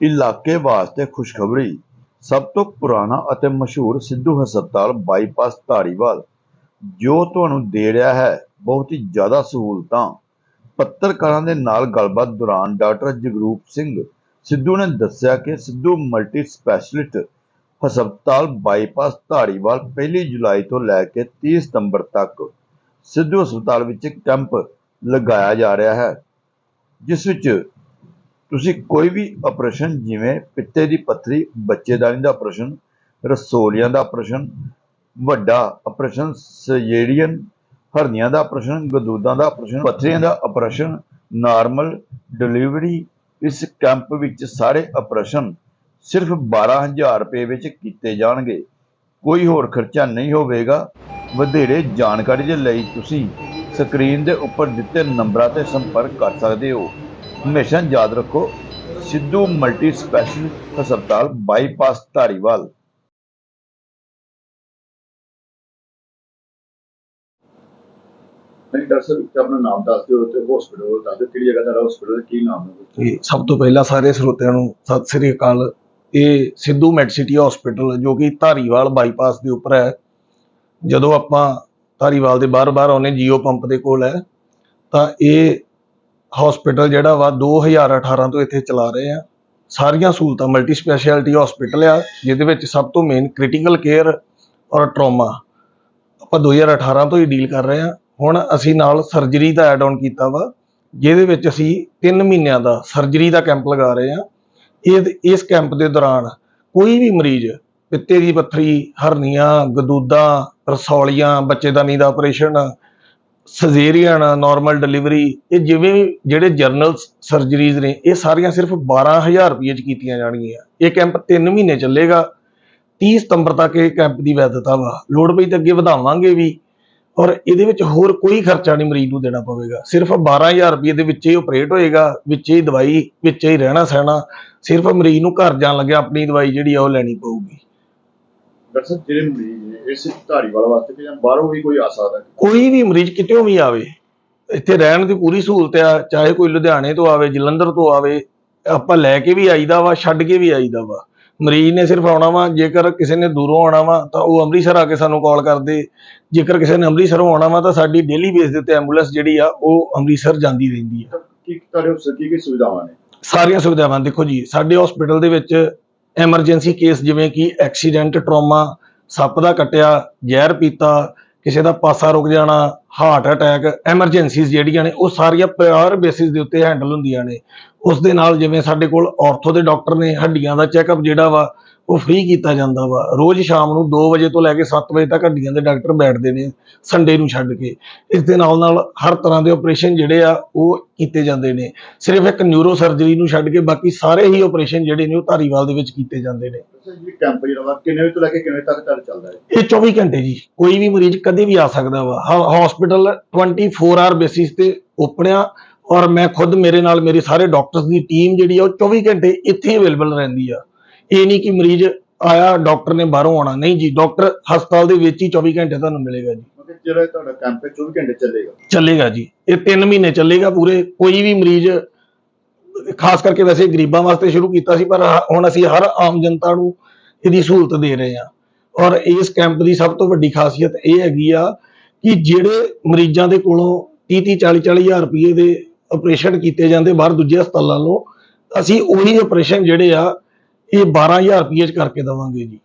ਇਲਾਕੇ ਵਾਸਤੇ ਖੁਸ਼ਖਬਰੀ। ਸਭ ਤੋਂ ਪੁਰਾਣਾ ਅਤੇ ਮਸ਼ਹੂਰ ਸਿੱਧੂ ਹਸਪਤਾਲ ਬਾਈਪਾਸ ਧਾਰੀਵਾਲ। ਜੋ ਤੁਹਾਨੂੰ ਦੇ ਰਿਹਾ ਹੈ, ਬਹੁਤ ਹੀ ਜ਼ਿਆਦਾ ਸਹੂਲਤਾਂ। ਪੱਤਰਕਾਰਾਂ ਦੇ ਨਾਲ ਗੱਲਬਾਤ ਦੌਰਾਨ ਡਾਕਟਰ ਜਗਰੂਪ ਸਿੰਘ ਸਿੱਧੂ ਨੇ ਦੱਸਿਆ ਕਿ ਸਿੱਧੂ ਮਲਟੀ ਸਪੈਸ਼ਲਿਸਟ ਹਸਪਤਾਲ ਬਾਈਪਾਸ ਧਾਰੀਵਾਲ 1 ਜੁਲਾਈ ਤੋਂ ਲੈ ਕੇ 30 ਸਤੰਬਰ ਤੱਕ ਸਿੱਧੂ ਹਸਪਤਾਲ ਵਿੱਚ ਕੈਂਪ ਲਗਾਇਆ ਜਾ ਰਿਹਾ ਹੈ, ਜਿਸ ਵਿੱਚ ਤੁਸੀਂ ਕੋਈ ਵੀ ਆਪਰੇਸ਼ਨ ਜਿਵੇਂ ਪਿੱਤੇ ਦੀ ਪੱਥਰੀ ਬੱਚੇਦਾਨੀ ਦਾ ਆਪਰੇਸ਼ਨ ਰਸੋਲੀਆਂ ਦਾ ਆਪਰੇਸ਼ਨ ਵੱਡਾ ਆਪਰੇਸ਼ਨ ਸਰਜਰੀਅਨ ਹਰਨੀਆਂ ਦਾ ਆਪਰੇਸ਼ਨ ਗਦੂਦਾਂ ਦਾ ਆਪਰੇਸ਼ਨ ਪੱਥਰੀਆਂ ਦਾ ਆਪਰੇਸ਼ਨ ਨਾਰਮਲ ਡਿਲੀਵਰੀ ਇਸ ਕੈਂਪ ਵਿੱਚ ਸਾਰੇ ਆਪਰੇਸ਼ਨ ਸਿਰਫ 12000 ਰੁਪਏ ਵਿੱਚ ਕੀਤੇ ਜਾਣਗੇ। ਕੋਈ ਹੋਰ ਖਰਚਾ ਨਹੀਂ ਹੋਵੇਗਾ। ਵਧੇਰੇ ਜਾਣਕਾਰੀ ਦੇ ਲਈ ਤੁਸੀਂ ਸਕਰੀਨ ਦੇ ਉੱਪਰ ਦਿੱਤੇ ਨੰਬਰਾਂ ਤੇ ਸੰਪਰਕ ਕਰ ਸਕਦੇ ਹੋ। ਹਮੇਸ਼ਾ ਯਾਦ ਰੱਖੋ ਸਿੱਧੂ ਮਲਟੀ ਸਪੈਸ਼ਲਿਸਟ ਹਸਪਤਾਲ ਬਾਈਪਾਸ ਧਾਰੀਵਾਲ। ਨਹੀਂ ਡਾਕਟਰ ਸਾਹਿਬ ਇੱਕ ਆਪਣਾ ਨਾਮ ਦੱਸ ਦਿਓ ਤੇ ਹਸਪੀਟਲ ਦੱਸ ਦਿਓ ਕਿਹੜੀ ਜਗ੍ਹਾ ਦਾ ਹਸਪੀਟਲ ਕੀ ਨਾਮ ਹੈ ਤੇ ਸਭ ਤੋਂ ਪਹਿਲਾਂ ਸਾਰੇ ਸਰੋਤਿਆਂ ਨੂੰ ਸਤਿ ਸ੍ਰੀ ਅਕਾਲ। ਇਹ ਸਿੱਧੂ ਮੈਡਸਿਟੀ ਹਸਪੀਟਲ ਜੋ ਕਿ ਧਾਰੀਵਾਲ ਬਾਈਪਾਸ ਦੇ ਉੱਪਰ ਹੈ। ਜਦੋਂ ਆਪਾਂ ਧਾਰੀਵਾਲ ਦੇ ਬਾਹਰ-ਬਾਹਰ ਆਉਨੇ ਜੀਓ ਪੰਪ ਦੇ ਕੋਲ ਹੈ ਤਾਂ ਇਹ ਹਸਪੀਟਲ ਜਿਹੜਾ ਵਾ 2018 ਤੋਂ ਇੱਥੇ ਚਲਾ ਰਹੇ ਆ। ਸਾਰੀਆਂ ਸਹੂਲਤਾਂ ਮਲਟੀ ਸਪੈਸ਼ਲਿਟੀ ਹਸਪੀਟਲ ਆ, ਜਿਹਦੇ ਵਿੱਚ ਸਭ ਤੋਂ ਮੇਨ ਕ੍ਰਿਟੀਕਲ ਕੇਅਰ ਔਰ ਟਰੋਮਾ ਆਪਾਂ 2018 ਤੋਂ ਹੀ ਡੀਲ ਕਰ ਰਹੇ ਆ। ਹੁਣ ਅਸੀਂ ਨਾਲ ਸਰਜਰੀ ਦਾ ਐਡ ਆਨ ਕੀਤਾ ਵਾ, ਜਿਹਦੇ ਵਿੱਚ ਅਸੀਂ 3 ਮਹੀਨਿਆਂ ਦਾ ਸਰਜਰੀ ਦਾ ਕੈਂਪ ਲਗਾ ਰਹੇ ਆ। ਇਹ, ਇਸ ਕੈਂਪ ਦੇ ਦੌਰਾਨ ਕੋਈ ਵੀ ਮਰੀਜ਼, ਪਿੱਤੇ ਦੀ ਪੱਥਰੀ, ਹਰਨੀਆਂ, ਗਦੂਦਾਂ, ਰਸੌਲੀਆਂ ਬੱਚੇਦਾਨੀ ਦਾ ਆਪਰੇਸ਼ਨ ਸਜੇਰੀਅਨ ਨਾਰਮਲ ਡਿਲੀਵਰੀ ਇਹ ਜਿਵੇਂ ਜਿਹੜੇ ਜਰਨਲ ਸਰਜਰੀਜ਼ ਨੇ, ਇਹ ਸਾਰੀਆਂ ਸਿਰਫ 12000 ਰੁਪਏ ਚ ਕੀਤੀਆਂ ਜਾਣਗੀਆਂ। ਇਹ ਕੈਂਪ 3 ਮਹੀਨੇ ਚੱਲੇਗਾ। 30 ਸਤੰਬਰ ਤੱਕ ਇਹ ਕੈਂਪ ਦੀ ਵੈਧਤਾ ਵਾ। ਲੋੜ ਪਈ ਤਾਂ ਅੱਗੇ ਵਧਾਵਾਂਗੇ ਵੀ। ਔਰ ਇਹਦੇ ਵਿੱਚ ਹੋਰ ਕੋਈ ਖਰਚਾ ਨਹੀਂ ਮਰੀਜ਼ ਨੂੰ ਦੇਣਾ ਪਵੇਗਾ। ਸਿਰਫ 12000 ਰੁਪਏ ਦੇ ਵਿੱਚ ਹੀ ਆਪਰੇਟ ਹੋਏਗਾ, ਵਿੱਚ ਹੀ ਦਵਾਈ, ਵਿੱਚ ਹੀ ਰਹਿਣਾ ਸਹਿਣਾ ਸਿਰਫ ਮਰੀਜ਼ ਨੂੰ ਘਰ ਜਾਣ ਲੱਗਿਆ ਆਪਣੀ ਦਵਾਈ ਜਿਹੜੀ ਆ ਉਹ ਲੈਣੀ ਪਊਗੀ। ਡਾਕਟਰ ਸਾਹਿਬ ਜਿਹੜੇ ਮਰੀਜ਼ ਨੇ ਇਸ ਧਾਰੀਵਾਲ ਵਾਸਤੇ ਕਿ ਜਾਂ ਬਾਹਰੋਂ ਵੀ ਕੋਈ ਆ ਸਕਦਾ? ਹੈ? ਕੋਈ ਵੀ ਮਰੀਜ਼ ਕਿਤੇੋਂ ਵੀ ਆਵੇ ਇੱਥੇ ਰਹਿਣ ਦੀ ਪੂਰੀ ਸਹੂਲਤ ਆ ਚਾਹੇ ਕੋਈ ਲੁਧਿਆਣੇ ਤੋਂ ਆਵੇ ਜਲੰਧਰ ਤੋਂ ਆਵੇ ਆਪਾਂ ਲੈ ਕੇ ਵੀ ਆਈਦਾ ਵਾ ਛੱਡ ਕੇ ਵੀ ਆਈਦਾ ਵਾ। ਮਰੀਜ਼ ਨੇ ਸਿਰਫ ਆਉਣਾ ਵਾ ਜੇਕਰ ਕਿਸੇ ਨੇ ਦੂਰੋਂ ਆਉਣਾ ਵਾ ਤਾਂ ਉਹ ਅੰਮ੍ਰਿਤਸਰ ਆ ਕੇ ਸਾਨੂੰ ਕਾਲ ਕਰਦੇ। ਜੇਕਰ ਕਿਸੇ ਨੇ ਅੰਮ੍ਰਿਤਸਰੋਂ ਆਉਣਾ ਵਾ ਤਾਂ ਸਾਡੀ ਡੇਲੀ ਬੇਸ ਦੇ ਉੱਤੇ ਐਂਬੂਲੈਂਸ ਜਿਹੜੀ ਆ ਉਹ ਅੰਮ੍ਰਿਤਸਰ ਜਾਂਦੀ ਰਹਿੰਦੀ ਆ। ਤਾਂ ਕੀ ਤੁਹਾਡੇ ਉਸ ਕੀ ਕੀ ਸੁਵਿਧਾਵਾਂ ਨੇ? ਸਾਰੀਆਂ ਸੁਵਿਧਾਵਾਂ ਦੇਖੋ ਜੀ ਸਾਡੇ ਹਸਪੀਟਲ ਦੇ ਵਿੱਚ ਐਮਰਜੈਂਸੀ ਕੇਸ ਜਿਵੇਂ ਕਿ ਐਕਸੀਡੈਂਟ ਟਰੋਮਾ ਸੱਪ ਦਾ ਕੱਟਿਆ, ਜ਼ਹਿਰ ਪੀਤਾ, ਕਿਸੇ ਦਾ ਪਾਸਾ ਰੁਕ ਜਾਣਾ ਹਾਰਟ ਅਟੈਕ ਐਮਰਜੈਂਸੀਜ਼ ਜਿਹੜੀਆਂ ਨੇ, ਉਹ ਸਾਰੀਆਂ ਪ੍ਰਾਇਰ ਬੇਸਿਸ ਦੇ ਉੱਤੇ ਹੈਂਡਲ ਹੁੰਦੀਆਂ ਨੇ। ਉਸ ਦੇ ਨਾਲ ਜਿਵੇਂ ਸਾਡੇ ਕੋਲ ਆਰਥੋ ਦੇ ਡਾਕਟਰ ਨੇ ਹੱਡੀਆਂ ਦਾ ਚੈੱਕਅਪ ਜਿਹੜਾ ਵਾ ਉਹ ਫ੍ਰੀ ਕੀਤਾ ਜਾਂਦਾ ਵਾ। ਰੋਜ਼ ਸ਼ਾਮ ਨੂੰ 2 ਵਜੇ ਤੋਂ ਲੈ ਕੇ 7 ਵਜੇ ਤੱਕ ਹੱਡੀਆਂ ਦੇ ਡਾਕਟਰ ਬੈਠਦੇ ਨੇ ਸੰਡੇ ਨੂੰ ਛੱਡ ਕੇ। ਇਸ ਦੇ ਨਾਲ ਨਾਲ ਹਰ ਤਰ੍ਹਾਂ ਦੇ ਆਪਰੇਸ਼ਨ ਜਿਹੜੇ ਆ ਉਹ ਕੀਤੇ ਜਾਂਦੇ ਨੇ। ਸਿਰਫ ਇੱਕ ਨਿਊਰੋ ਸਰਜਰੀ ਨੂੰ ਛੱਡ ਕੇ ਬਾਕੀ ਸਾਰੇ ਹੀ ਆਪਰੇਸ਼ਨ ਜਿਹੜੇ ਨੇ ਉਹ ਧਾਰੀਵਾਲ ਦੇ ਵਿੱਚ ਕੀਤੇ ਜਾਂਦੇ ਨੇ। ਡਾਕਟਰ ਸਾਹਿਬ ਜੀ ਕੈਂਪ ਜਿਹੜਾ ਵਾ। ਕਿੰਨੇ ਵਜੇ ਤੋਂ ਲੈ ਕੇ ਕਿੰਨੇ ਵਜੇ ਤੱਕ ਤੁਹਾਡਾ ਚੱਲਦਾ ਹੈ? ਇਹ 24 ਘੰਟੇ ਜੀ। ਕੋਈ ਵੀ ਮਰੀਜ਼ ਕਦੇ ਵੀ ਆ ਸਕਦਾ ਵਾ। ਹਸਪੀਟਲ 24 ਆਰ ਬੇਸਿਸ ਤੇ ਓਪਨ ਆ। ਔਰ ਮੈਂ ਖੁਦ ਮੇਰੇ ਨਾਲ ਮੇਰੇ ਸਾਰੇ ਡਾਕਟਰਸ ਦੀ ਟੀਮ ਜਿਹੜੀ ਆ ਉਹ 24 ਘੰਟੇ ਇੱਥੇ ਅਵੇਲੇਬਲ ਰਹਿੰਦੀ ਆ। ਇਹ ਨਹੀਂ ਕਿ ਮਰੀਜ਼ ਆਇਆ ਡਾਕਟਰ ਨੇ ਬਾਹਰੋਂ ਆਉਣਾ। ਨਹੀਂ ਜੀ ਡਾਕਟਰ ਹਸਪਤਾਲ ਦੇ ਵਿੱਚ ਹੀ 24 ਘੰਟੇ ਤੁਹਾਨੂੰ ਮਿਲੇਗਾ ਜੀ। ਮਤਲਬ ਜਿਹੜਾ ਤੁਹਾਡਾ ਕੈਂਪ ਹੈ 24 ਘੰਟੇ ਚੱਲੇਗਾ? ਚੱਲੇਗਾ ਜੀ। ਇਹ 3 ਮਹੀਨੇ ਚੱਲੇਗਾ ਪੂਰੇ। ਕੋਈ ਵੀ ਮਰੀਜ਼ ਖਾਸ ਕਰਕੇ ਵੈਸੇ ਗਰੀਬਾਂ ਵਾਸਤੇ ਸ਼ੁਰੂ ਕੀਤਾ ਸੀ ਪਰ ਹੁਣ ਅਸੀਂ ਹਰ ਆਮ ਜਨਤਾ ਨੂੰ ਇਹਦੀ ਸਹੂਲਤ ਦੇ ਰਹੇ ਹਾਂ। ਔਰ ਇਸ ਕੈਂਪ ਦੀ ਸਭ ਤੋਂ ਵੱਡੀ ਖਾਸੀਅਤ ਇਹ ਹੈਗੀ ਆ ਕਿ ਜਿਹੜੇ ਮਰੀਜ਼ਾਂ ਦੇ ਕੋਲੋਂ 30 30 40 40 ਹਜ਼ਾਰ ਰੁਪਏ ਦੇ ਆਪਰੇਸ਼ਨ ਕੀਤੇ ਜਾਂਦੇ ਬਾਹਰ ਦੂਜੇ ਹਸਪਤਾਲਾਂ ਨੂੰ ਅਸੀਂ ਉਹੀ ਆਪਰੇਸ਼ਨ ਜਿਹੜੇ ਆ ਇਹ 12000 ਰੁਪਏ ਚ ਕਰਕੇ ਦਵਾਂਗੇ ਜੀ।